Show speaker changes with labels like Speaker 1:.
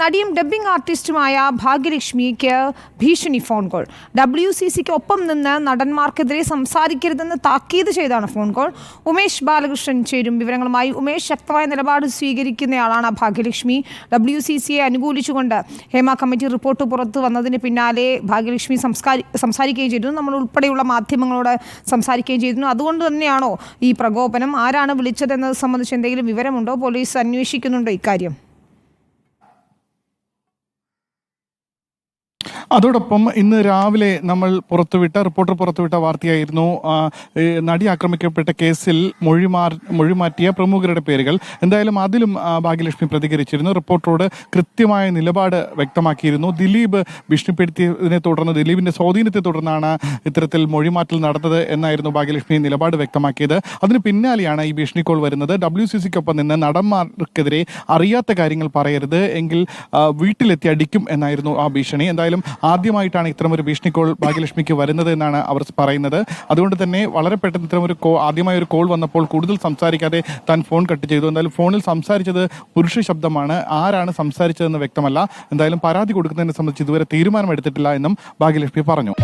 Speaker 1: നടിയും ഡബ്ബിംഗ് ആർട്ടിസ്റ്റുമായ ഭാഗ്യലക്ഷ്മിക്ക് ഭീഷണി phone call. W C സിക്ക് ഒപ്പം നിന്ന് നടന്മാർക്കെതിരെ സംസാരിക്കരുതെന്ന് താക്കീത് ചെയ്താണ് ഫോൺ കോൾ. ഉമേഷ് ബാലകൃഷ്ണൻ ചേരും വിവരങ്ങളുമായി ഉമേഷ് ശക്തമായ നിലപാട് സ്വീകരിക്കുന്നയാളാണ് ഭാഗ്യലക്ഷ്മി. ഡബ്ല്യു സി സിയെ അനുകൂലിച്ചുകൊണ്ട് ഹേമ കമ്മിറ്റി റിപ്പോർട്ട് പുറത്തു വന്നതിന് പിന്നാലെ ഭാഗ്യലക്ഷ്മി സംസ്കാരി സംസാരിക്കുകയും ചെയ്തിരുന്നു. നമ്മൾ ഉൾപ്പെടെയുള്ള മാധ്യമങ്ങളോട് സംസാരിക്കുകയും ചെയ്തിരുന്നു. അതുകൊണ്ട് തന്നെയാണോ ഈ പ്രകോപനം? ആരാണ് വിളിച്ചതെന്നത് സംബന്ധിച്ച് എന്തെങ്കിലും വിവരമുണ്ടോ? പോലീസ് അന്വേഷിക്കുന്നുണ്ടോ ഇക്കാര്യം?
Speaker 2: അതോടൊപ്പം ഇന്ന് രാവിലെ നമ്മൾ പുറത്തുവിട്ട റിപ്പോർട്ടർ പുറത്തുവിട്ട വാർത്തയായിരുന്നു നടി ആക്രമിക്കപ്പെട്ട കേസിൽ മൊഴിമാർ മൊഴിമാറ്റിയ പ്രമുഖരുടെ പേരുകൾ. എന്തായാലും അതിലും ഭാഗ്യലക്ഷ്മി പ്രതികരിച്ചിരുന്നു. റിപ്പോർട്ടറോട് കൃത്യമായ നിലപാട് വ്യക്തമാക്കിയിരുന്നു. ദിലീപ് ഭീഷണിപ്പെടുത്തിയതിനെ തുടർന്ന് ദിലീപിന്റെ സ്വാധീനത്തെ തുടർന്നാണ് ഇത്തരത്തിൽ മൊഴിമാറ്റൽ നടന്നത് എന്നായിരുന്നു ഭാഗ്യലക്ഷ്മി നിലപാട് വ്യക്തമാക്കിയത്. അതിന് പിന്നാലെയാണ് ഈ ഭീഷണി കോൾ വരുന്നത്. ഡബ്ല്യു സി സിക്കൊപ്പം നിന്ന് നടന്മാർക്കെതിരെ അറിയാത്ത കാര്യങ്ങൾ പറയരുത്. എങ്കിൽ വീട്ടിലെത്തി അടിക്കും എന്നായിരുന്നു ആ ഭീഷണി. എന്തായാലും ആദ്യമായിട്ടാണ് ഇത്തരമൊരു ഭീഷണി കോൾ ഭാഗ്യലക്ഷ്മിക്ക് വരുന്നത് എന്നാണ് അവർ പറയുന്നത്. അതുകൊണ്ട് തന്നെ വളരെ പെട്ടെന്ന് ഇത്തരമൊരു കോ ആദ്യമായ ഒരു കോൾ വന്നപ്പോൾ കൂടുതൽ സംസാരിക്കാതെ താൻ ഫോൺ കട്ട് ചെയ്തു. എന്തായാലും ഫോണിൽ സംസാരിച്ചത് പുരുഷ ശബ്ദമാണ്. ആരാണ് സംസാരിച്ചതെന്ന് വ്യക്തമല്ല. എന്തായാലും പരാതി കൊടുക്കുന്നതിനെ സംബന്ധിച്ച് ഇതുവരെ തീരുമാനമെടുത്തിട്ടില്ല എന്നും ഭാഗ്യലക്ഷ്മി പറഞ്ഞു.